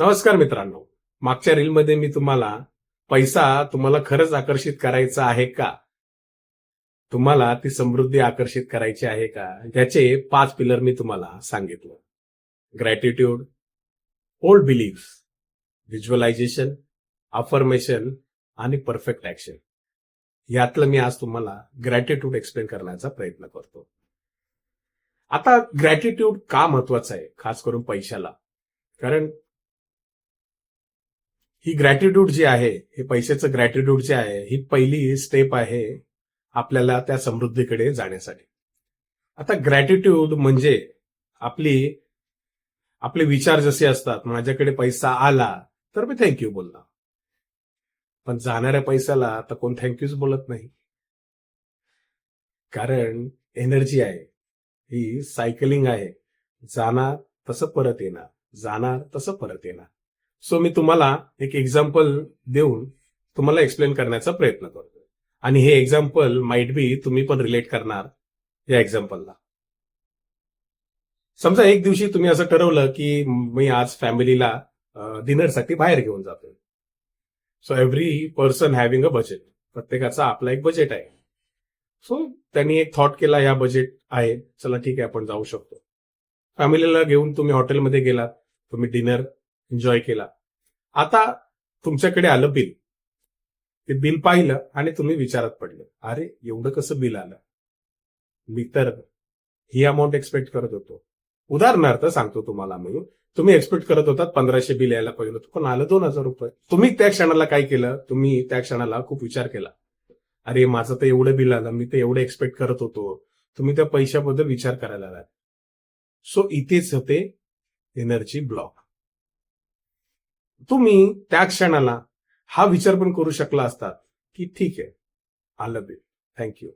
नमस्कार मित्रांनो. मागच्या रीलमध्ये मी तुम्हाला पैसा तुम्हाला खरंच आकर्षित करायचा आहे का? तुम्हाला ती समृद्धी आकर्षित करायची आहे का? याचे पाच पिलर मी तुम्हाला सांगितलं. Gratitude old beliefs visualisation affirmation आणि परफेक्ट ऍक्शन यातलं मी आज तुम्हाला ग्रॅटिट्यूड एक्सप्लेन करण्याचा प्रयत्न करतो. आता ग्रॅटिट्यूड का महत्वाचं आहे? खास करून पैशाला. कारण ही ग्रॅटिट्यूड जी आहे हे पैशाचं ग्रॅटिट्यूड जे आहे ही पहिली स्टेप आहे आपल्याला त्या समृद्धीकडे जाण्यासाठी. आता ग्रॅटिट्यूड म्हणजे आपली आपले विचार जसे असतात माझ्याकडे पैसा आला तर मी थँक्यू बोलला पण जाणाऱ्या पैशाला तर कोण थँक्यूच बोलत नाही. कारण एनर्जी आहे ही सायकलिंग आहे. जाणार तसं परत येणार जाणार तसं परत येणार. सो मी तुम्हाला एक एक्झाम्पल देऊन तुम्हाला एक्सप्लेन करण्याचा प्रयत्न करतो आणि हे एक्झाम्पल माइट बी तुम्ही पण रिलेट करणार या एक्झाम्पलला समजा एक दिवशी तुम्ही असं ठरवलं की मी आज फॅमिलीला डिनरसाठी बाहेर घेऊन जातोय. So every person having a budget प्रत्येकाचा आपला एक बजेट आहे. सो त्यांनी एक थॉट केला या बजेट आहे चला ठीक आहे आपण जाऊ शकतो. फॅमिलीला घेऊन तुम्ही हॉटेलमध्ये गेलात तुम्ही डिनर एन्जॉय केला. आता तुमच्याकडे आलं बिल. ते बिल पाहिलं आणि तुम्ही विचारात पडले. अरे एवढं कसं बिल आलं? मी तर ही अमाऊंट एक्सपेक्ट करत होतो. उदाहरणार्थ सांगतो तुम्हाला मी. तुम्ही एक्सपेक्ट करत होतात पंधराशे बिल यायला पाहिजे होतं. पण आलं दोन हजार रुपये. तुम्ही त्या क्षणाला काय केलं? तुम्ही त्या क्षणाला खूप विचार केला. अरे माझं तर एवढं बिल आलं. मी तर एवढं एक्सपेक्ट करत होतो. तुम्ही त्या पैशाबद्दल विचार करायला लागला. सो इथेच होते एनर्जी ब्लॉक तुम्ही त्या क्षणाला हा विचार पण करू शकला असतात की ठीक आहे आलं बिल. थँक्यू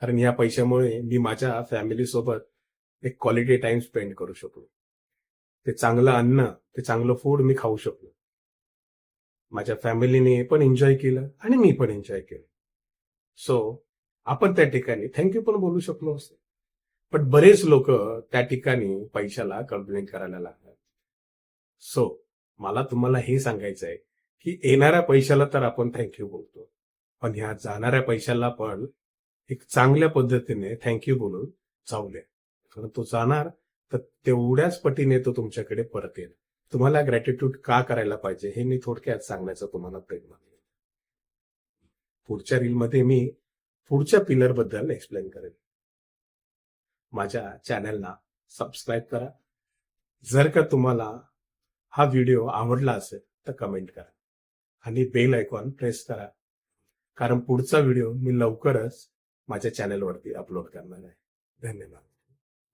कारण या पैशामुळे मी माझ्या फॅमिली सोबत एक क्वालिटी टाइम स्पेंड करू शकलो. ते चांगलं अन्न ते चांगलं फूड मी खाऊ शकलो. माझ्या फॅमिलीने पण एन्जॉय केलं आणि मी पण एन्जॉय केलं. सो आपण त्या ठिकाणी थँक्यू पण बोलू शकलो असतो. पण बरेच लोक त्या ठिकाणी पैशाला कंप्लेंट करायला लागतात. सो मला तुम्हाला हे सांगायचं आहे की येणाऱ्या पैशाला तर आपण थँक्यू बोलतो. पण ह्या जाणाऱ्या पैशाला पण एक चांगल्या पद्धतीने थँक्यू बोलून जाऊया कारण तो जाणार तर तेवढ्याच पटीने तो तुमच्याकडे परत येईल. तुम्हाला ग्रॅटिट्यूड का करायला पाहिजे हे मी थोडक्यात सांगण्याचा तुम्हाला प्रयत्न केला पुढच्या रीलमध्ये मी पुढच्या पिलरबद्दल एक्सप्लेन करेन. माझ्या चॅनलला सबस्क्राईब करा. जर का तुम्हाला हा व्हिडिओ आवडला असेल तर कमेंट करा. आणि बेल आयकॉन प्रेस करा. कारण पुढचा व्हिडिओ मी लवकरच माझ्या चॅनलवरती अपलोड करणार आहे. धन्यवाद.